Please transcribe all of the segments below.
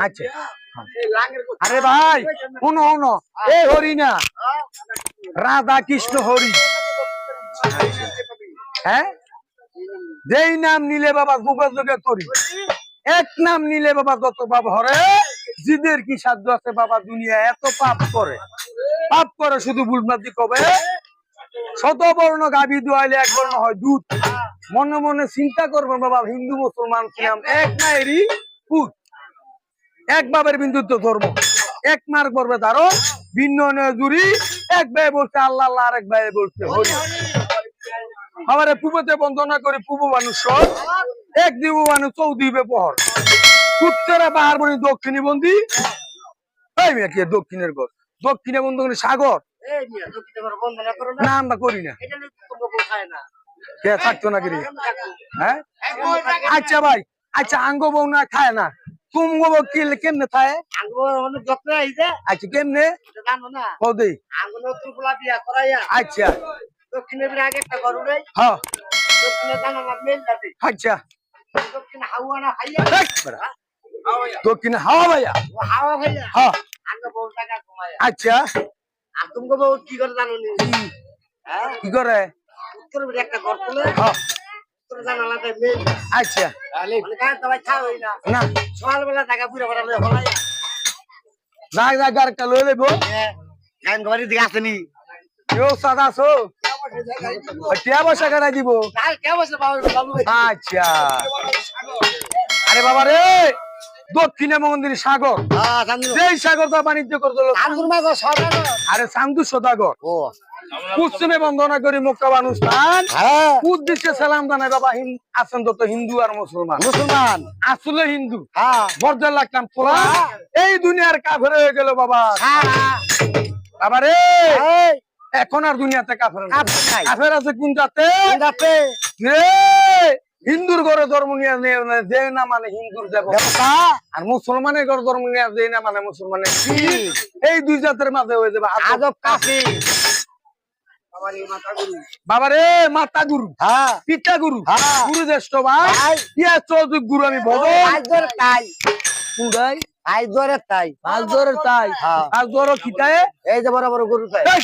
আচ্ছা। আরে ভাই শুনো শুনো। এই হরি না রাধা কৃষ্ণ হরি। হ্যাঁ? যেই নাম নিলে বাবা যোগাযোগে করি এক নাম নিলে বাবা যত পাপ হরে। জিদের কি সাধ্য আছে বাবা দুনিয়া এত পাপ করে? পাপ করে শুধু বুলমাদি কবে? শত বর্ণ গাভী দুয়াইলে এক বর্ণ হয় দুধ। মনে মনে চিন্তা করবে বাবা হিন্দু মুসলমান ছিলাম এক না এরই পুত। এক বাবের বিন্দুত্ব ধর্ম। এক মার করবে তারও ভিন্ন জুড়ি এক ভাই বলছে আল্লাহ আল্লাহ আরেক ভাই বলছে আমারে পূবতে বন্দনা করে পূব মানুষ এক দিব মানুষ চৌদিবে পহর। উত্তরে বাহার বনি দক্ষিণী বন্দি। এই মেয়ে কি দক্ষিণের ঘর দক্ষিণে বন্ধু সাগর? না। আমরা করি না। কে থাকতো না করি হ্যাঁ? আচ্ছা ভাই আচ্ছা আঙ্গ বউ না খায় না? তুম গো বউ কি কেমনে খায় আচ্ছা কেমনে? কদি। আচ্ছা। হ্যাঁ আচ্ছা। দক্ষিণে হাওয়া ভাইয়া। হ্যাঁ আচ্ছা। কি করে জানো নি? হ্যাঁ? কি করে? উত্তর একটা ঘর তুলে হ্যাঁ উত্তর জানালাতে মেল আচ্ছা। কাজ দাবাই খাওয়াই না। না। সকালবেলা টাকা পুরো বাড়ালে হলাই যাক যাক আর একটা লই লইব। গান ঘরে দিকে আসেনি কেউ সাদা সো টিয়া পয়সা কেনা দিব। আর কে বসে বাবু বাবু। আচ্ছা। আরে বাবা রে! দক্ষিণে মন্দির সাগর। হ্যাঁ সাগর তা বাণিজ্য করতে আরে সান্দু সদাগর। ও। পশ্চিমে বন্দনা করি মক্কা অনুষ্ঠান হ্যাঁ। উদ্দেশ্যে সালাম জানাই বাবা আছেন তো হিন্দু আর মুসলমান। মুসলমান। আসলে হিন্দু। হ্যাঁ। মর্যাদা লাগতাম পোলা এই দুনিয়ার কাফের হয়ে গেল বাবা। হ্যাঁ। বাবা রে। এখন আর দুনিয়াতে কাফের কাফের আছে কোন জাতে? হিন্দুর ঘরে ধর্ম নিয়ে নে- নে- যে না মানে হিন্দুর দেবতা। আর মুসলমানের ঘরে ধর্ম নিয়ে যে না মানে মুসলমানের এই দুই জাতের মাঝে হয়ে যাবে আজব। আজব কাফি। আমারই বাবা রে মাতা গুরু। হ্যাঁ। পিতা গুরু। হ্যাঁ। গুরু জ্যেষ্ঠ ভাই। ভাই। ইয়া চৌধুরী গুরু আমি ভজন। তাই। কুড়াই আজ ধরে তাই। আজ ধরে তাই। হ্যাঁ। আজ ধরো খিতায় এই যে বড় বড় গরু তাই। এই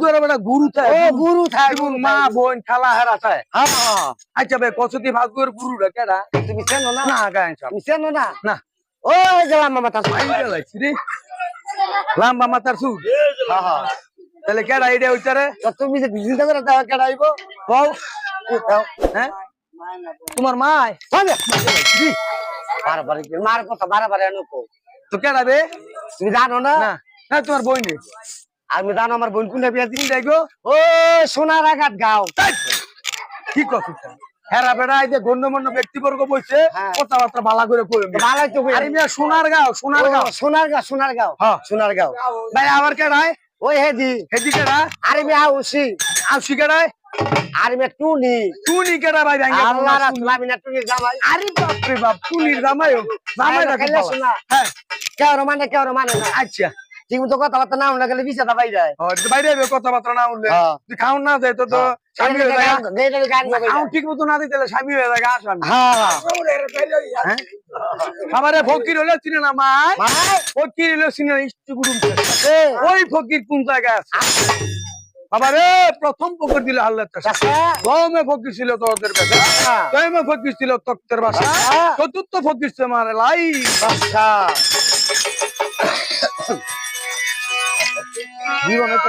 ধরে বেটা গুরু ও থাই মা বোন খালা হেরা হ্যাঁ হ্যাঁ। আচ্ছা কসতি গুরু রে কেডা? তুমি চেনো না? না গায় সব তুমি চেনো না? না। ওই যে লাম্বা মাথা আইডিয়া লাগছি লাম্বা মাতার সুদ হ্যাঁ হ্যাঁ। তাহলে কেডা আইডিয়া তো তুমি যে চিন্তা করে দাও কেডা আইব? কও হ্যাঁ? তোমার হবে বারবার কি? মার কথা বারবার এনো কো তো কেডা বে? তুমি জানো না? না। না তোমার বই নেই আমি জানো আমার বোন কোনটা বিয়া দিন দেখো ও সোনার আঘাত গাও। কি কথা হেরা বেড়া এই যে গণ্যমান্য ব্যক্তিবর্গ বসে হ্যাঁ। কথাবার্তা বালা করে সোনার গাও সোনার গাও। সোনার গাও সোনার গাও হ্যাঁ। সোনার গাও। ভাই আবার কেডায় ওই হেদি হেদি কেডা? আরে মে আউসি আউসি কেডায়? আরে মে টুনি। টুনি কেডা ভাই ভাঙ্গা আল্লাহ রাসূল আমি না টুনি জামাই। আরে বাপ রে বাপ টুনির জামাই জামাই রাখি শোনা। হ্যাঁ। কেউ মানে কেউ মানে না। আচ্ছা। ঠিক মতো কথাবার্তা না উঠলে গেলে ও, তো বাইরে হবে কথাবার্তা না উঠলে হ্যাঁ। খাওন না যায় তো তো স্বামী হয়ে যায়। ঠিক মতো না দিতে স্বামী হয়ে যায় আসামি হ্যাঁ। হ্যাঁ। আমারে ফকির হলে চিনে না মাই। ভাই ফকির হলে চিনে না ইষ্টি গুরুম ওই ফকির কোন জায়গায় আছে? বাবা রে প্রথম ফকির দিল আল্লাহ দমে ফকির ছিল তোদের দমে ফকির ছিল তক্তের বাসা। চতুর্থ ফকির ছিল আমার লাই। জীবনে তো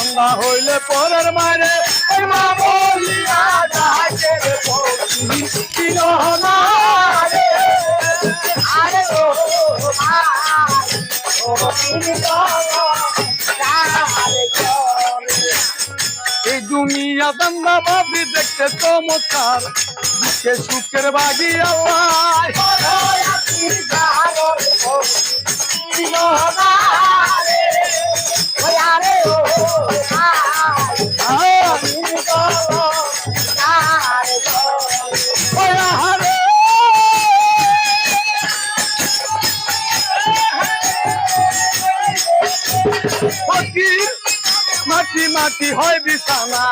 সন্ধ্যা হইলে পরের মারে মা দুনিয়া দান্দা বাবি দেখতে চমৎকার বুকে সুখের বাগি আল্লাহ। মাটি মাটি হয় বিছানা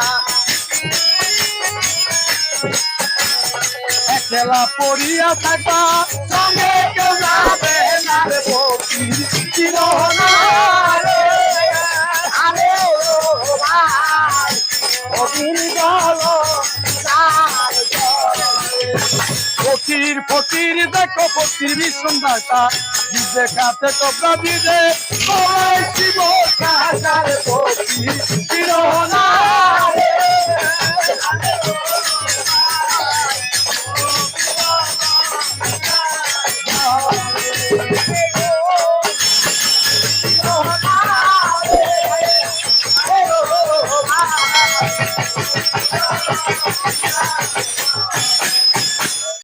একলা পড়িয়া থাকা, সঙ্গে কেউ যাবে না রে ফকির চিরহনা রে। ফকির ফকির, দেখো ফকির ভীষণ দাতা বিজে কাতে কবরা বিজে সবাই শিব কাকার ফকির বিরহনা